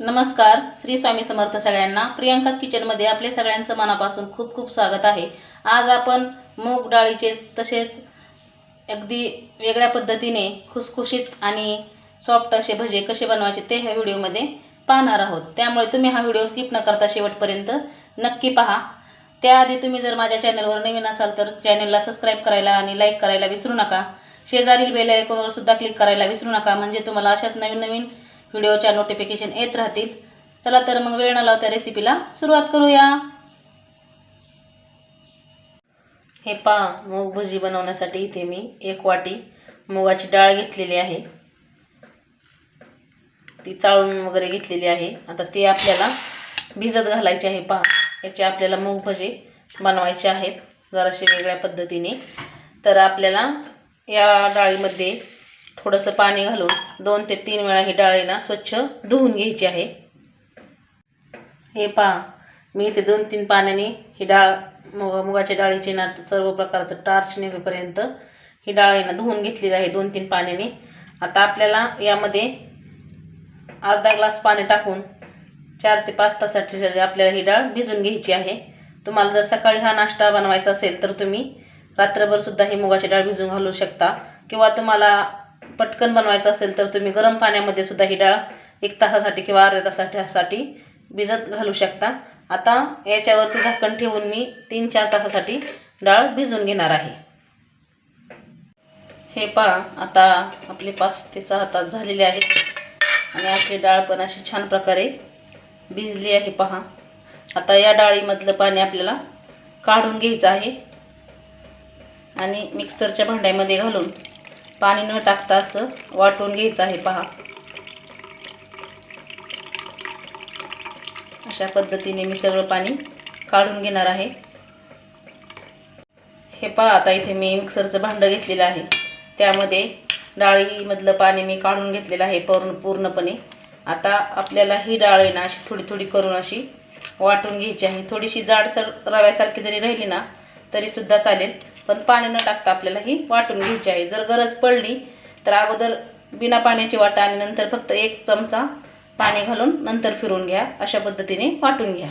नमस्कार श्री स्वामी समर्थ सगळ्यांना. प्रियांकाच किचनमध्ये आपले सगळ्यांचं मनापासून खूप खूप स्वागत आहे. आज आपण मूग डाळीचे तसेच अगदी वेगळ्या पद्धतीने खुसखुशीत आणि सॉफ्ट असे भजे कसे बनवायचे ते ह्या व्हिडिओमध्ये पाहणार आहोत. त्यामुळे तुम्ही हा व्हिडिओ स्किप न करता शेवटपर्यंत नक्की पहा. त्याआधी तुम्ही जर माझ्या चॅनलवर नवीन असाल तर चॅनलला सबस्क्राईब करायला आणि लाईक करायला विसरू नका. शेजारील बेल आयकॉनवर सुद्धा क्लिक करायला विसरू नका. म्हणजे तुम्हाला अशाच नवीन नवीन व्हिडिओच्या नोटिफिकेशन येत राहतील. चला तर मग वेळ न लावता रेसिपीला सुरुवात करूया. हे पा मूग भजी बनवण्यासाठी इथे मी एक वाटी मुगाची डाळ घेतलेली आहे. ती चाळून वगैरे घेतलेली आहे. आता ती आपल्याला भिजत घालायची आहे पहा याचे आपल्याला मूग भजे बनवायचे आहेत. जराशे वेगळ्या पद्धतीने. तर आपल्याला या डाळीमध्ये थोडंसं पाणी घालून दोन ते तीन वेळा ही डाळीना स्वच्छ धुवून घ्यायची आहे. हे पहा मी इथे दोन तीन पाण्याने ही डाळ मुग मुगाच्या डाळीची ना सर्व प्रकारचं टार्च निघेपर्यंत ही डाळ धुवून घेतलेली आहे दोन तीन पाण्याने. आता आपल्याला यामध्ये अर्धा ग्लास पाणी टाकून चार ते पाच तासासाठी आपल्याला ही डाळ भिजून घ्यायची आहे. तुम्हाला जर सकाळी हा नाश्ता बनवायचा असेल तर तुम्ही रात्रभरसुद्धा ही मुगाची डाळ भिजून घालू शकता किंवा तुम्हाला पटकन बनवायचं असेल तर तुम्ही गरम पाण्यामध्ये सुद्धा ही डाळ एक तासासाठी किंवा अर्ध्या तासासाठी भिजत घालू शकता. आता याच्यावरती झाकण ठेवून मी तीन चार तासासाठी डाळ भिजून घेणार आहे. हे पहा आता आपले पाच ते सहा तास झालेले आहेत आणि आपली डाळ पण अशी छान प्रकारे भिजली आहे पहा. आता या डाळीमधलं पाणी आपल्याला काढून घ्यायचं आहे आणि मिक्सरच्या भांड्यामध्ये घालून पाणी न टाकता असं वाटून घ्यायचं आहे पहा. अशा पद्धतीने मी सगळं पाणी काढून घेणार आहे. हे पहा आता इथे मी मिक्सरचं भांडं घेतलेलं आहे. त्यामध्ये डाळीमधलं पाणी मी काढून घेतलेलं आहे पूर्ण पूर्णपणे. आता आपल्याला ही डाळ आहे ना अशी थोडी थोडी करून अशी वाटून घ्यायची आहे. थोडीशी जाडसर रव्यासारखी जरी राहिली ना तरीसुद्धा चालेल. पण पाणी न टाकता आपल्याला ही वाटून घ्यायची आहे. जर गरज पडली तर अगोदर बिना पाण्याची वाटा आणि नंतर फक्त एक चमचा पाणी घालून नंतर फिरून घ्या. अशा पद्धतीने वाटून घ्या.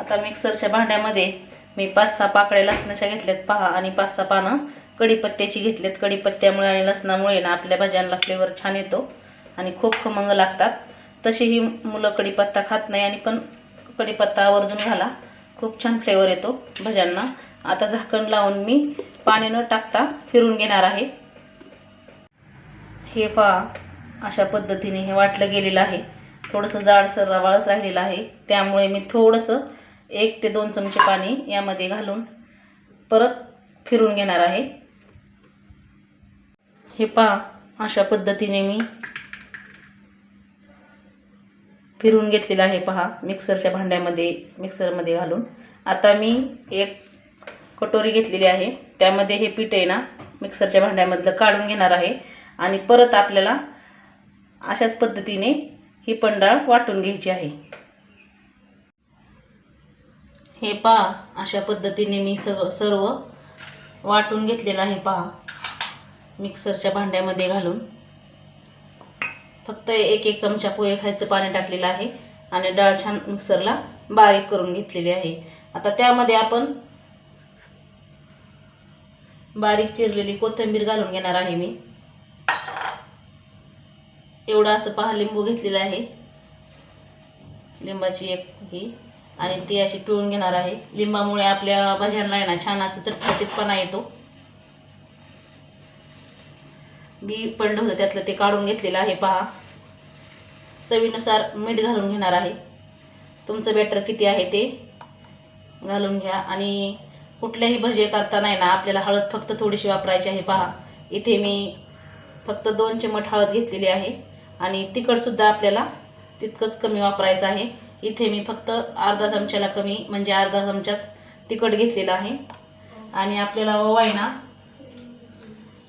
आता मिक्सरच्या भांड्यामध्ये मी पाच सहा पाकळ्या लसणाच्या घेतल्यात पहा आणि पाच सहा पानं कढीपत्त्याची घेतल्यात. कढीपत्त्यामुळे आणि लसणामुळे ना आपल्या भाज्यांना फ्लेवर छान येतो आणि खूप खमंग लागतात. तशी ही मुलं कढीपत्ता खात नाही आणि पण कढीपत्ता आवर्जून घाला. खूप छान फ्लेवर येतो भज्यांना. आता झाकण लावून मी पाणी न टाकता फिरून घेणार आहे. हे पहा अशा पद्धतीने हे वाटलं गेलेलं आहे. थोडंसं जाडसर रवाळच राहिलेलं आहे. त्यामुळे मी थोडंसं एक ते दोन चमचे पाणी यामध्ये घालून परत फिरून घेणार आहे. हे पहा अशा पद्धतीने मी फिरून घेतलेलं आहे पहा मिक्सरच्या भांड्यामध्ये मिक्सरमध्ये घालून. आता मी एक कटोरी घेतलेली आहे. त्यामध्ये हे पीठ आहे ना मिक्सरच्या भांड्यामधलं काढून घेणार आहे. आणि परत आपल्याला अशाच पद्धतीने ही पण डाळ वाटून घ्यायची आहे. हे पहा अशा पद्धतीने मी सर्व सर्व वाटून घेतलेलं आहे पहा मिक्सरच्या भांड्यामध्ये घालून. फक्त एक एक चमचा पोहे खायचं पाणी टाकलेलं आहे आणि डाळ छान मिक्सरला बारीक करून घेतलेली आहे. आता त्यामध्ये आपण बारीक चिरलेली कोथिंबीर घालून घेणार आहे मी. एवढं असं पहा लिंबू घेतलेलं आहे. लिंबाची एक ही आणि ती अशी पिळून घेणार आहे. लिंबामुळे आपल्या भाज्यांना आहे ना छान असं चटपटीतपणा येतो. बी पडलं होतं त्यातलं ते काढून घेतलेलं आहे पहा. चवीनुसार मीठ घालून घेणार आहे. तुमचं बॅटर किती आहे ते घालून घ्या. आणि कुठल्याही भजे करताना आहे ना आपल्याला हळद फक्त थोडीशी वापरायची आहे पहा. इथे मी फक्त दोन चिमट हळद घेतलेली आहे. आणि तिखटसुद्धा आपल्याला तितकंच कमी वापरायचं आहे. इथे मी फक्त अर्धा चमच्याला कमी म्हणजे अर्धा चमचाच तिखट घेतलेलं आहे. आणि आपल्याला ओवा आहे ना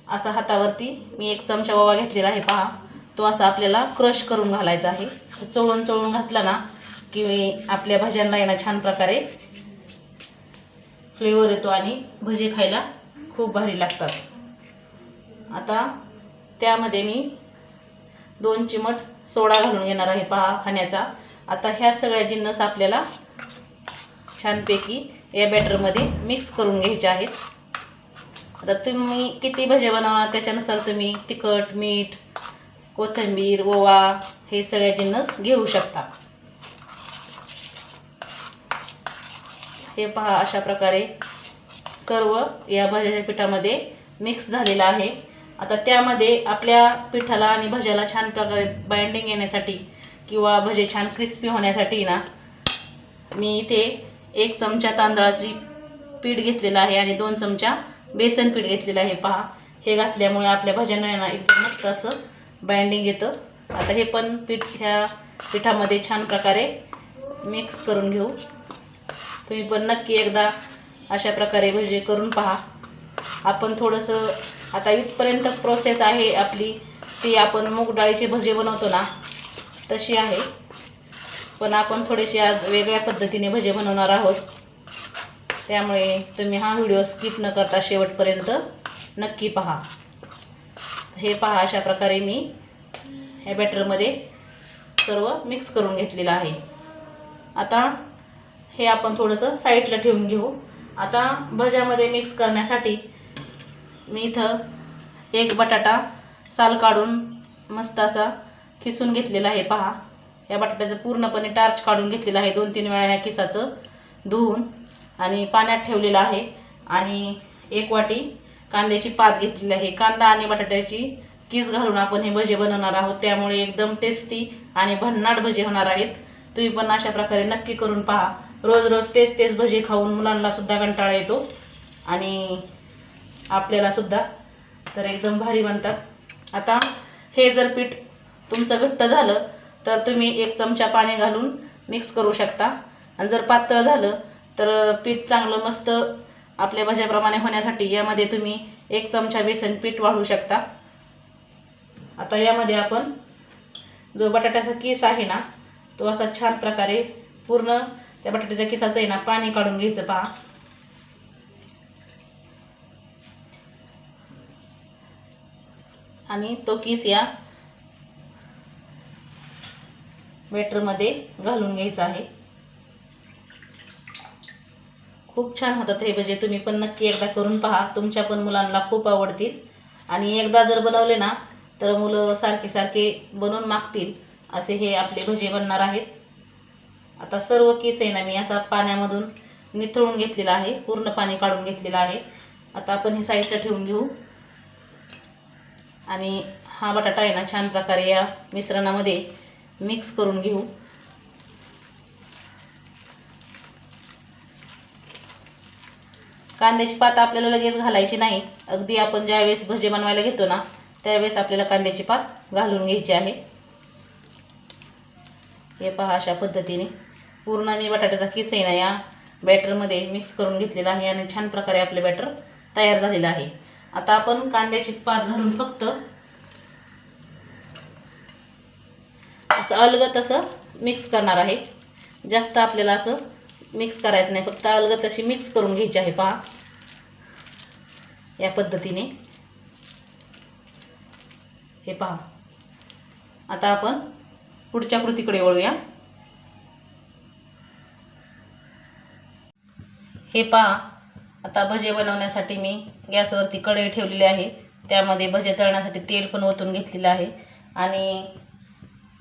असा हातावरती मी एक चमचा ओवा घेतलेला आहे पहा. तो असा आपल्याला क्रश करून घालायचा आहे. चोळून चोळून घातला ना की आपल्या भाज्यांना येणं छान प्रकारे फ्लेवर येतो आणि भजे खायला खूप भारी लागतात. आता त्यामध्ये मी दोन चिमट सोडा घालून घेणार आहे पहा खाण्याचा. आता ह्या सगळ्या जिन्नस आपल्याला छानपैकी या बॅटरमध्ये मिक्स करून घ्यायचे आहेत. आता तुम्ही किती भजे बनवणार? त्याच्यानुसार तुम्ही तिखट मीठ कोथिंबीर ओवा हे सगळ्या जिन्नस घेऊ शकता. हे पहा अशा प्रकारे सर्व या भज्याच्या पिठामध्ये मिक्स झालेलं आहे. आता त्यामध्ये आपल्या पिठाला आणि भज्याला छान प्रकारे बाइंडिंग येण्यासाठी किंवा भजे छान क्रिस्पी होण्यासाठी ना मी इथे एक चमचा तांदळाची पीठ घेतलेलं आहे आणि दोन चमचा बेसन पीठ घेतलेलं आहे पहा. हे घातल्यामुळे आपल्या भाज्यांना एकदम मस्त असं बाइंडिंग येतं. आता हे पण पीठ ह्या पिठामध्ये छान प्रकारे मिक्स करून घेऊ. तुम्ही पण नक्की एकदा अशा प्रकारे भजे करून पहा. आपण थोडंसं आता इथपर्यंत प्रोसेस आहे आपली ती आपण मूग डाळीचे भजे बनवतो ना तशी आहे. पण आपण थोडेसे आज वेगळ्या पद्धतीने भजे बनवणार आहोत. त्यामुळे तुम्ही हा व्हिडिओ स्किप न करता शेवटपर्यंत नक्की पहा. हे पहा अशा प्रकारे मी ह्या बॅटरमध्ये सर्व मिक्स करून घेतलेलं आहे. आता हे आपण थोडंसं साईडला ठेवून घेऊ. आता भज्यामध्ये मिक्स करण्यासाठी मी इथं एक बटाटा साल काढून मस्त असा खिसून घेतलेला आहे. पहा या बटाट्याचं पूर्णपणे टार्च काढून घेतलेलं आहे. दोन तीन वेळा ह्या किसाचं धुवून. आणि पाण्यात ठेवलेलं आहे. आणि एक वाटी कांद्याची पात घेतलेली आहे. कांदा आणि बटाट्याची कीस घालून आपण हे भजे बनवणार आहोत. त्यामुळे एकदम टेस्टी आणि भन्नाट भजे होणार आहेत. तुम्ही पण अशा प्रकारे नक्की करून पहा. रोज रोज तेच तेच भजे खाऊन मुलांना सुद्धा कंटाळा येतो. आणि आपल्याला सुद्धा तर एकदम भारी बनतात. आता हे जर पीठ तुमचं घट्ट झालं तर तुम्ही एक चमचा पाणी घालून मिक्स करू शकता. आणि जर पातळ झालं तर पीठ चांगलं मस्त आपल्या भज्याप्रमाणे होण्यासाठी यामध्ये तुम्ही एक चमचा बेसन पीठ वाढवू शकता. आता यामध्ये आपण जो बटाट्याचा किस आहे ना तो असा छान प्रकारे पूर्ण त्या बटाट्याच्या किसाचं आहे ना पाणी काढून घ्यायचं पहा. आणि तो किस या बॅटरमध्ये घालून घ्यायचा आहे. खूप छान होतात हे भजे. तुम्ही पण नक्की एकदा करून पहा. तुमच्या पण मुलांना खूप आवडतील. आणि एकदा जर बनवले ना तर मुलं सारखे सारखे बनवून मागतील. असे हे आपले भजे बनणार आहेत. आता सर्व केस आहे ना मी असा पाण्यामधून निथळून घेतलेला आहे. पूर्ण पाणी काढून घेतलेलं आहे. आता आपण हे साईडला ठेवून घेऊ. आणि हा बटाटा आहे ना छान प्रकारे या मिश्रणामध्ये मिक्स करून घेऊ. कांद्याची पात आपल्याला लगेच घालायची नाही. अगदी आपण ज्यावेळेस भजे बनवायला घेतो ना त्यावेळेस आपल्याला कांद्याची पात घालून घ्यायची आहे. हे पहा अशा पद्धतीने. पूर्ण मी बटाट्याचा किस आहे ना या बॅटरमध्ये मिक्स करून घेतलेला आहे आणि छान प्रकारे आपले बॅटर तयार झालेलं आहे. आता आपण कांद्याची पात घालून फक्त असं अलगत असं मिक्स करणार आहे. जास्त आपल्याला असं मिक्स करायचं नाही. फक्त अलगत अशी मिक्स करून घ्यायची आहे पहा. या पद्धतीने. हे पहा. आता आपण पुढच्या कृतीकडे वळूया. हे पहा. आता भजे बनवण्यासाठी मी गॅसवरती कढई ठेवलेली आहे. त्यामध्ये भजे तळण्यासाठी तेल पण ओतून घेतलेलं आहे. आणि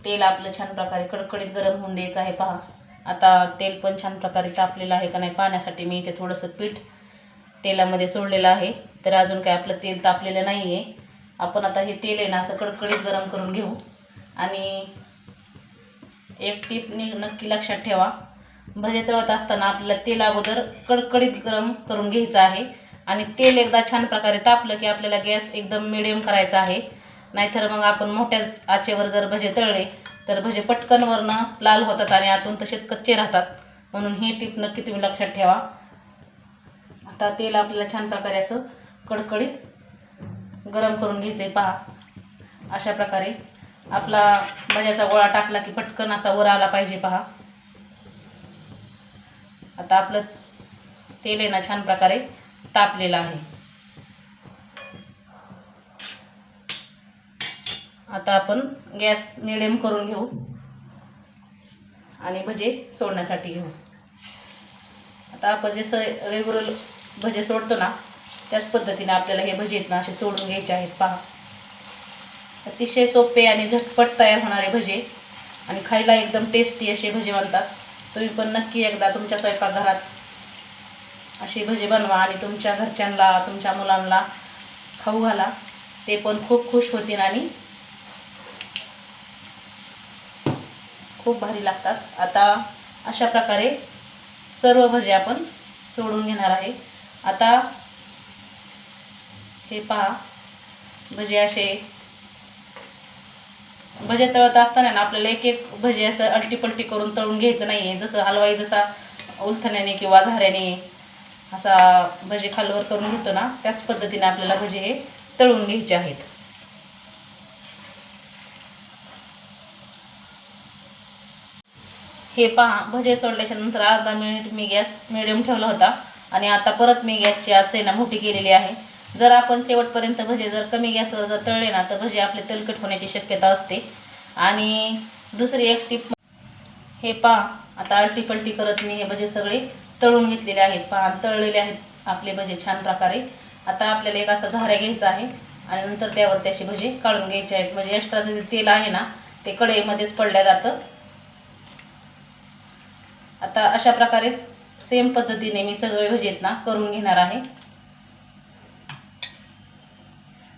तेल आपलं छान प्रकारे कडकडीत गरम होऊन द्यायचं आहे पहा. आता तेल पण छान प्रकारे तापलेलं आहे का नाही पाण्यासाठी मी इथे थोडंसं पीठ तेलामध्ये सोडलेलं आहे. तर अजून काय आपलं तेल तापलेलं नाही आहे आपण आता हे तेल आहे ना असं कडकडीत गरम करून घेऊ. आणि एक टीप नि नक्की लक्षात ठेवा. भजे तळत असताना आपल्याला तेल अगोदर कडकडीत गरम करून घ्यायचं आहे. आणि तेल एकदा छान प्रकारे तापलं की आपल्याला गॅस एकदम मिडियम करायचा आहे. नाहीतर मग आपण मोठ्या आचेवर जर भजे तळले तर भजे पटकनवरनं लाल होतात आणि आतून तसेच कच्चे राहतात. म्हणून ही टीप नक्की तुम्ही लक्षात ठेवा. आता तेल आपल्याला छान प्रकारे असं कडकडीत गरम करून घ्यायचं आहे पहा अशा प्रकारे आपला भज्याचा गोळा टाकला की पटकन असा वर आला पाहिजे पहा. आता आपलं तेल आहे ना छान प्रकारे तापलेलं आहे. आता आपण गॅस मिडियम करून घेऊ. आणि भजे सोडण्यासाठी घेऊ. आता आपण जे स रेग्युलर भजे सोडतो ना त्याच पद्धतीने आपल्याला हे भजे आहेत ना असे सोडून घ्यायचे आहेत. पहा. अतिशय सोपे आणि झटपट तयार होणारे भजे. आणि खायला एकदम टेस्टी असे भजे बनतात. तुम्ही पण नक्की एकदा तुमच्या स्वयंपाकघरात असे भजे बनवा आणि तुमच्या घरच्यांना तुमच्या मुलांना खाऊ घाला. ते पण खूप खुश होतील आणि खूप भारी लागतात. आता अशा प्रकारे सर्व भजे आपण सोडून घेणार आहे. आता हे पहा भजे असे भजे तळत असताना ना आपल्याला एक एक भजे असं अलटीपलटी करून तळून घ्यायचं नाही आहे जसं हलवाई जसा उलथण्याने किंवा झाऱ्याने असा भजे खालवर करून घेतो ना त्याच पद्धतीने आपल्याला भजे हे तळून घ्यायचे आहेत. हे पहा भजे सोडल्याच्या नंतर अर्धा मिनिट मी गॅस मिडियम ठेवला होता आणि आता परत मी गॅसची आच मोठी केलेली आहे. जर आपण शेवटपर्यंत भजे जर कमी गॅसवर जर तळले ना तर भजे आपले तेलकट होण्याची शक्यता असते. आणि दुसरी एक टीप हे पहा आता अल्टीपल्टी करत मी हे भजे सगळे तळून घेतलेले आहेत. पहा तळलेले आहेत आपले भजे छान प्रकारे. आता आपल्याला एक असा झाऱ्या घ्यायचा आहे आणि नंतर त्यावर त्याचे भजे काढून घ्यायचे आहेत. म्हणजे एक्स्ट्रा जे तेल आहे ना ते कढईमध्येच पडल्या जातं. आता अशा प्रकारेच सेम पद्धतीने मी सगळे भजेत ना करून घेणार आहे.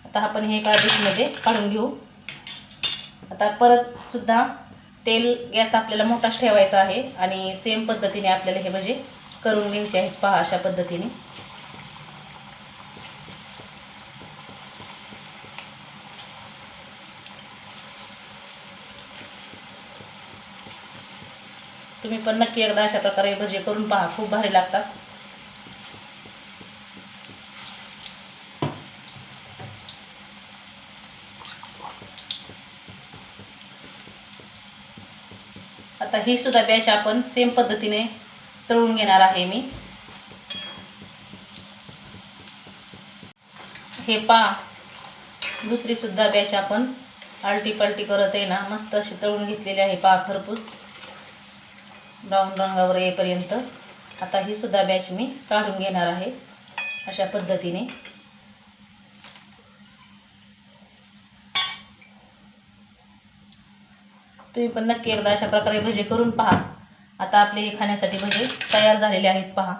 आता आपण हे एका डिशमध्ये काढून घेऊ. आता परत सुद्धा तेल गॅस आपल्याला मोठाच ठेवायचा आहे आणि सेम पद्धतीने आपल्याला हे भजे करून घ्यायचे आहेत. पहा अशा पद्धतीने. तुम्ही पण नक्की एकदा अशा प्रकारे भजे करून पहा. खूप भारी लागतात. आता ही सुद्धा बॅच आपण सेम पद्धतीने तळून घेणार आहे मी. हे पा दुसरी सुद्धा बॅच आपण आलटी पालटी करत आहे ना मस्त अशी तळून घेतलेली आहे पा खरपूस. ब्राऊन रंगावर येईपर्यंत आता ही सुद्धा बॅच मी काढून घेणार आहे अशा पद्धतीने. तुम्ही पण नक्की एकदा अशा प्रकारे भजे करून पहा. आता आपले हे खाण्यासाठी भजे तयार झालेले आहेत पहा.